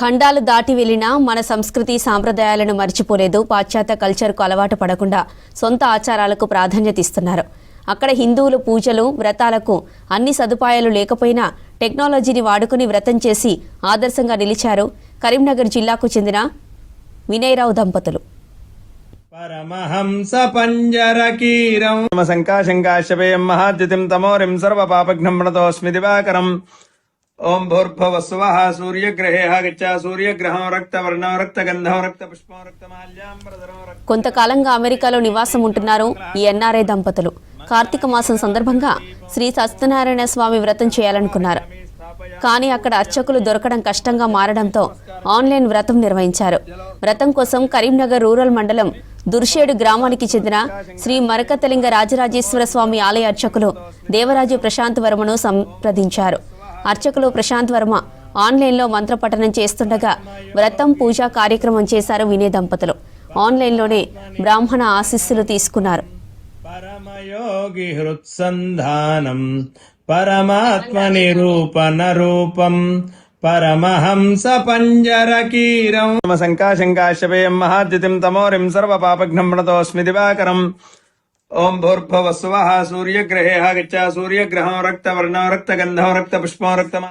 ఖండాలు దాటి వెళ్ళినా మన సంస్కృతి సాంప్రదాయాలను మర్చిపోలేదు. పాశ్చాత్య కల్చర్కు అలవాటు పడకుండా సొంత ఆచారాలకు ప్రాధాన్యత ఇస్తున్నారు. అక్కడ హిందువులు పూజలు వ్రతాలకు అన్ని సదుపాయాలు లేకపోయినా టెక్నాలజీని వాడుకుని వ్రతం చేసి ఆదర్శంగా నిలిచారు కరీంనగర్ జిల్లాకు చెందిన వినయరావు దంపతులు. పరమహంస పంజరకీరం శంకాశంకాశపేయం మహాద్యుతిం తమోరిం సర్వపాపఘ్నం ప్రణతోస్మి దివాకరం. ఓం భూర్భువ సూర్యగ్రహే ఆగచ్చ సూర్యగ్రహం రక్తవర్ణం రక్తగంధం రక్తపుష్పం రక్తమాల్యాంబరధరం కొంతకాలంగా అమెరికాలో నివాసం ఉంటున్నారు ఈ ఎన్ఆర్ఐ దంపతులు. కార్తీక మాసం సందర్భంగా శ్రీ సత్యనారాయణ స్వామి వ్రతం చేయాలనుకున్నారు. కానీ అక్కడ అర్చకులు దొరకడం కష్టంగా మారడంతో ఆన్లైన్ వ్రతం నిర్వహించారు. వ్రతం కోసం కరీంనగర్ రూరల్ మండలం దుర్షేడు గ్రామానికి చెందిన శ్రీ మరకతలింగ రాజరాజేశ్వర స్వామి ఆలయ అర్చకులు దేవరాజు ప్రశాంత్ వర్మను సంప్రదించారు. అర్చకులు ప్రశాంత్ వర్మ ఆన్లైన్లో మంత్రపఠనం చేస్తుండగా వ్రతం పూజా కార్యక్రమం చేశారు వినయ దంపతులు. ఆన్లైన్లోనే బ్రాహ్మణ ఆశీస్సులు తీసుకున్నారు. పరమయోగి హృత్సంధానం పరమాత్మ నిరూపణ రూపం పరమహంస పంజరకీరం శంకాశంకాశపేయం మహాద్యుతిం తమోరిం సర్వపాపఘ్నం ప్రణతోస్మి దివాకరం. ఓం భూర్భువ స్వః సూర్యగ్రహే గచ్చ సూర్యగ్రహం రక్తవర్ణం రక్తగంధం రక్తపుష్పం రక్తమా